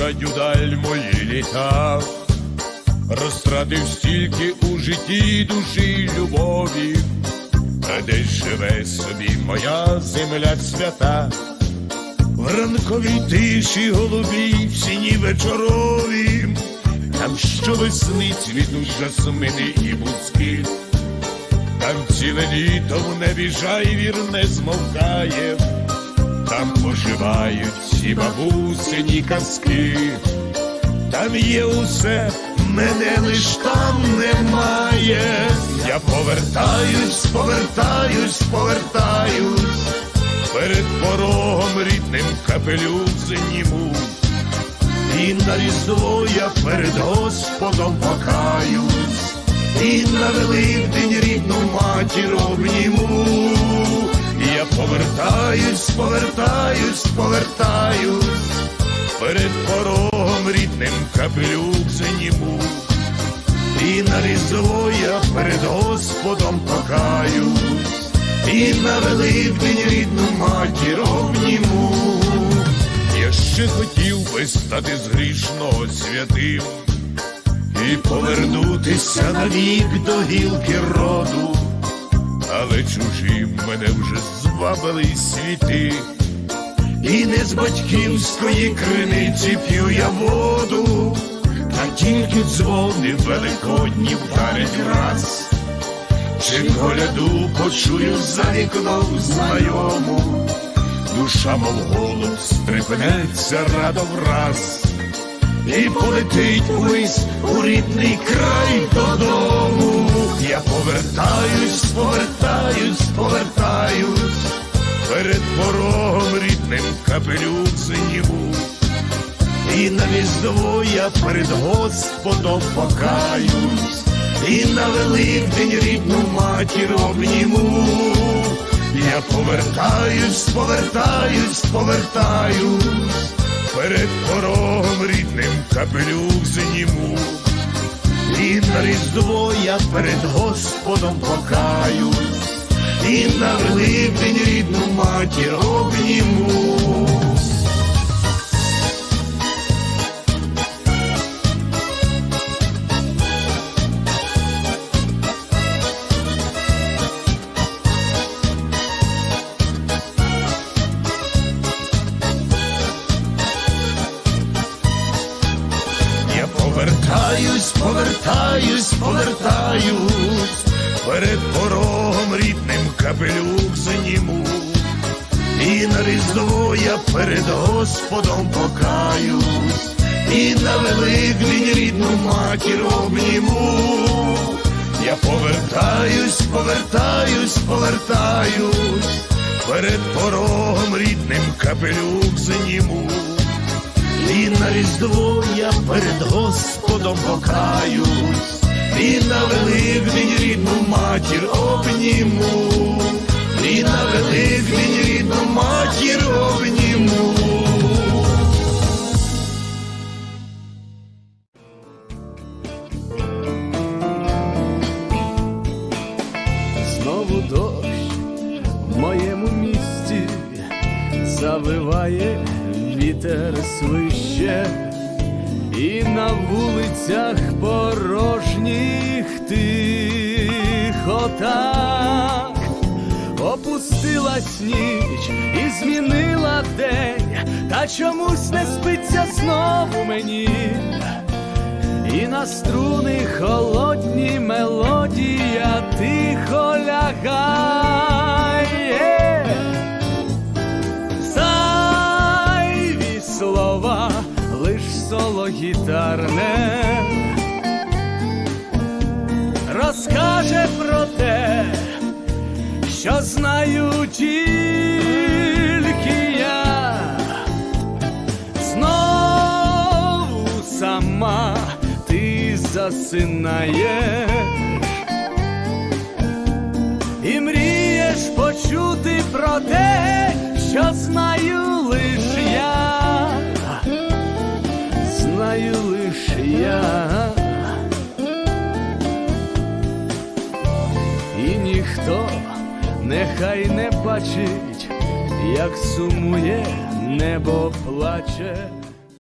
зникать удаль мої літа, розтратив стільки у житті душі любові, а де живе собі моя земля свята, в ранковій тиші голубій, в сіні вечорові, там щовесни цвітуть жасмини і бузки. Там ціле літо в небі жайвір не змовкає, там поживають всі бабусині казки, там є усе, мене лиш там немає. Я повертаюсь, повертаюсь, повертаюсь, перед порогом рідним капелюх зніму, і на різдво я перед Господом покаюсь. І на Великдень рідну матір обніму. Я повертаюсь, повертаюсь, капелюх зніму. І на різдво я перед Господом покаюсь, і на Великдень рідну матір обніму. Я ще хотів би стати з грішного святим і повернутися навік до гілки роду, але чужі мене вже звабили світи, і не з батьківської криниці п'ю я воду, та тільки дзвони великодні вдарять раз, чи коляду почую за вікном знайому, душа, мов голуб, стрепенеться радо враз і полетить вись у рідний край додому. Я повертаюсь, повертаюсь, повертаюсь, рідним капелюх. І на різдво я перед Господом покаюсь, і на Великдень рідну матір обніму. Я повертаюсь, повертаюсь, повертаюсь перед порогом рідним капелюх зніму. І на різдво я перед Господом покаюсь, і на Великдень рідну матір обніму. Повертаюсь, повертаюсь, повертаюсь, перед порогом рідним капелюх зніму. І на різдво я перед Господом покаюсь, і на Великдень рідну матір обніму. Я повертаюсь, повертаюсь, повертаюсь, перед порогом рідним капелюх зніму. І на різдво я перед Господом покаюсь, і на Великдень рідну матір обніму, і на Великдень рідну матір обніму. Знову дощ в моєму місті завиває вітер свище, і на вулицях порожніх тихо так опустилась ніч і змінила день, та чомусь не спиться знову мені. І на струни холодні мелодія тихо лягає. Гітарне розкаже про те, що знаю тільки я. Знову сама ти засинаєш і мрієш почути про те, ніхто нехай не бачить, як сумує небо плаче.